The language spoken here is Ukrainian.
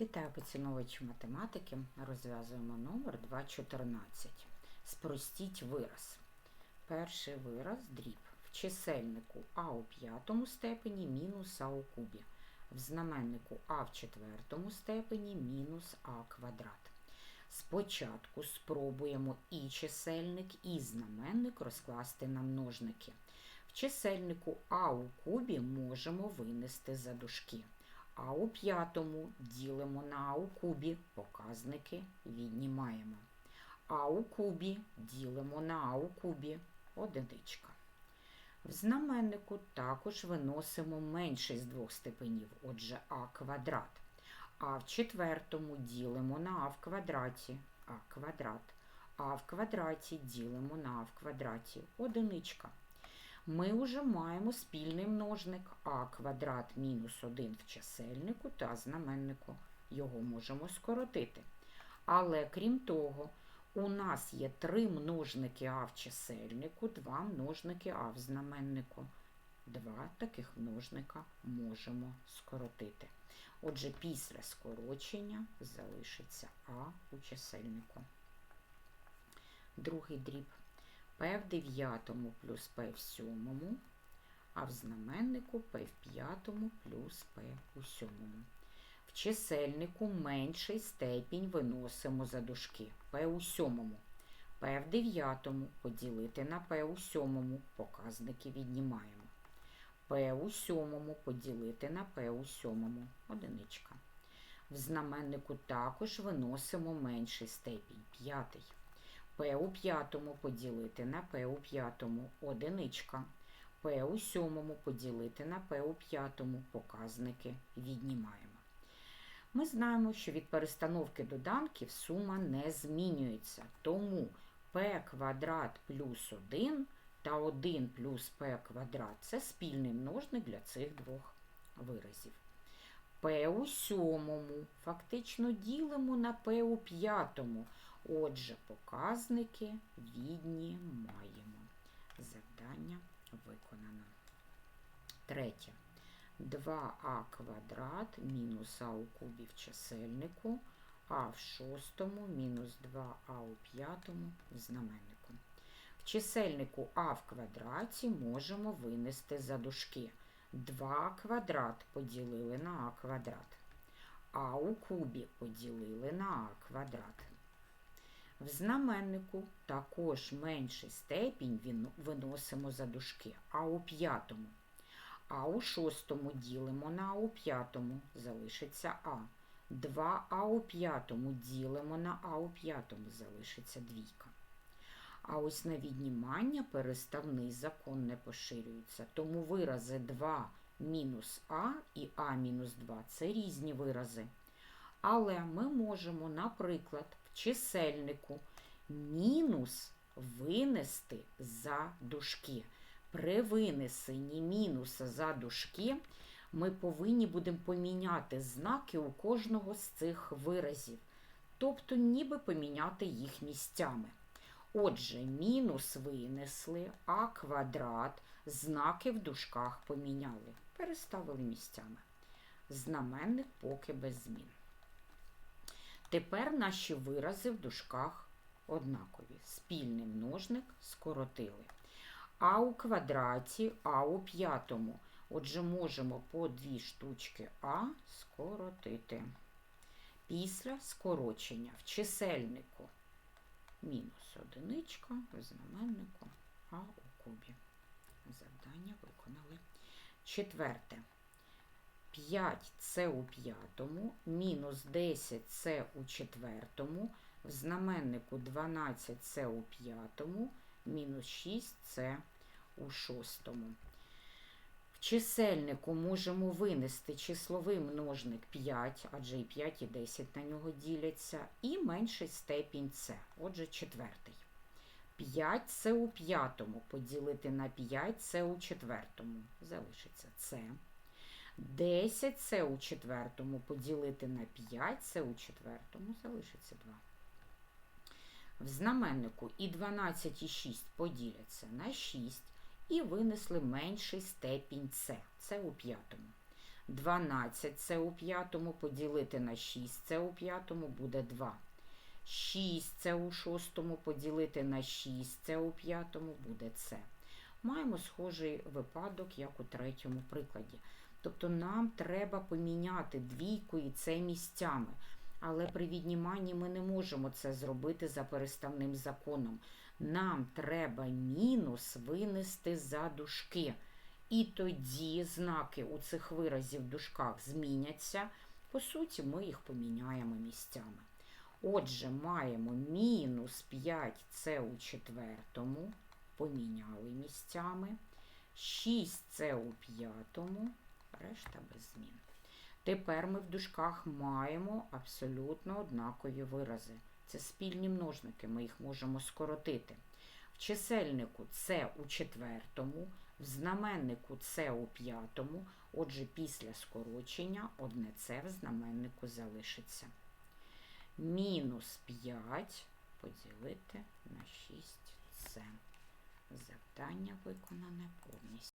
Вітаю поціновувачі математики. Розв'язуємо номер 2.14. Спростіть вираз. Перший вираз дріб. В чисельнику а у п'ятому степені мінус а у кубі. В знаменнику а в четвертому степені мінус а квадрат. Спочатку спробуємо і чисельник, і знаменник розкласти на множники. В чисельнику а у кубі можемо винести за дужки. А у п'ятому ділимо на а у кубі, показники віднімаємо. А у кубі ділимо на а у кубі, одиничка. В знаменнику також виносимо менший з двох степенів, отже а квадрат. А в четвертому ділимо на а в квадраті, а квадрат. А в квадраті ділимо на а в квадраті, одиничка ми вже маємо спільний множник а квадрат мінус 1 в чисельнику та знаменнику. Його можемо скоротити. Але крім того, у нас є три множники а в чисельнику, два множники а в знаменнику. Два таких множника можемо скоротити. Отже, після скорочення залишиться а у чисельнику. Другий дріб P в дев'ятому плюс P в сьомому, а в знаменнику P в п'ятому плюс P у сьомому. В чисельнику менший степінь виносимо за дужки P у сьомому. P в дев'ятому поділити на P у сьомому, показники віднімаємо. P у сьомому поділити на P у сьомому, одиничка. В знаменнику також виносимо менший степінь, п'ятий. П у п'ятому поділити на П у п'ятому одиничка. П у сьомому поділити на П у п'ятому показники віднімаємо. Ми знаємо, що від перестановки доданків сума не змінюється. Тому П квадрат плюс 1 та 1 плюс П квадрат це спільний множник для цих двох виразів. П у сьомому фактично ділимо на П у п'ятому. Отже, показники віднімаємо. Завдання виконано. Третє. 2а квадрат мінус а у кубі в чисельнику, а в шостому мінус 2а у п'ятому в знаменнику. В чисельнику а в квадраті можемо винести за дужки. 2 квадрат поділили на а квадрат. А у кубі поділили на а квадрат. В знаменнику також менший степінь виносимо за дужки, а у п'ятому. А у шостому ділимо на а у п'ятому, залишиться А. 2а у п'ятому ділимо на а у п'ятому, залишиться двійка. А ось на віднімання переставний закон не поширюється. Тому вирази 2 мінус А і А мінус 2 це різні вирази. Але ми можемо, наприклад, в чисельнику мінус винести за дужки. При винесенні мінуса за дужки ми повинні будемо поміняти знаки у кожного з цих виразів. Тобто, ніби поміняти їх місцями. Отже, мінус винесли, а квадрат, знаки в дужках поміняли. Переставили місцями. Знаменник поки без змін. Тепер наші вирази в дужках однакові. Спільний множник скоротили. А у квадраті, а у п'ятому. Отже, можемо по дві штучки А скоротити. Після скорочення в чисельнику мінус одиничка, в знаменнику А у кубі. Завдання виконали. Четверте. 5 це у п'ятому, мінус 10 це у четвертому, в знаменнику 12 це у п'ятому, мінус 6 це у шостому. Чисельнику можемо винести числовий множник 5, адже і 5 і 10 на нього діляться, і менший степінь це, отже, четвертий. 5 це у п'ятому, поділити на 5 це у четвертому. Залишиться це. 10 це у четвертому поділити на 5 це у четвертому, залишиться 2. В знаменнику і 12 і 6 поділяться на 6 і винесли менший степінь С. Це у п'ятому. 12 це у п'ятому поділити на 6 це у п'ятому буде 2. 6 це у шостому поділити на 6 це у п'ятому буде це. Маємо схожий випадок, як у третьому прикладі. Тобто нам треба поміняти двійку і це місцями. Але при відніманні ми не можемо це зробити за переставним законом. Нам треба мінус винести за дужки. І тоді знаки у цих виразів в дужках зміняться. По суті, ми їх поміняємо місцями. Отже, маємо мінус 5 це у четвертому, поміняли місцями. 6 це у п'ятому, решта без змін. Тепер ми в дужках маємо абсолютно однакові вирази. Це спільні множники, ми їх можемо скоротити. В чисельнику це у четвертому, в знаменнику це у п'ятому, отже, після скорочення одне це в знаменнику залишиться. Мінус 5 поділити на 6 це. Завдання виконане повністю.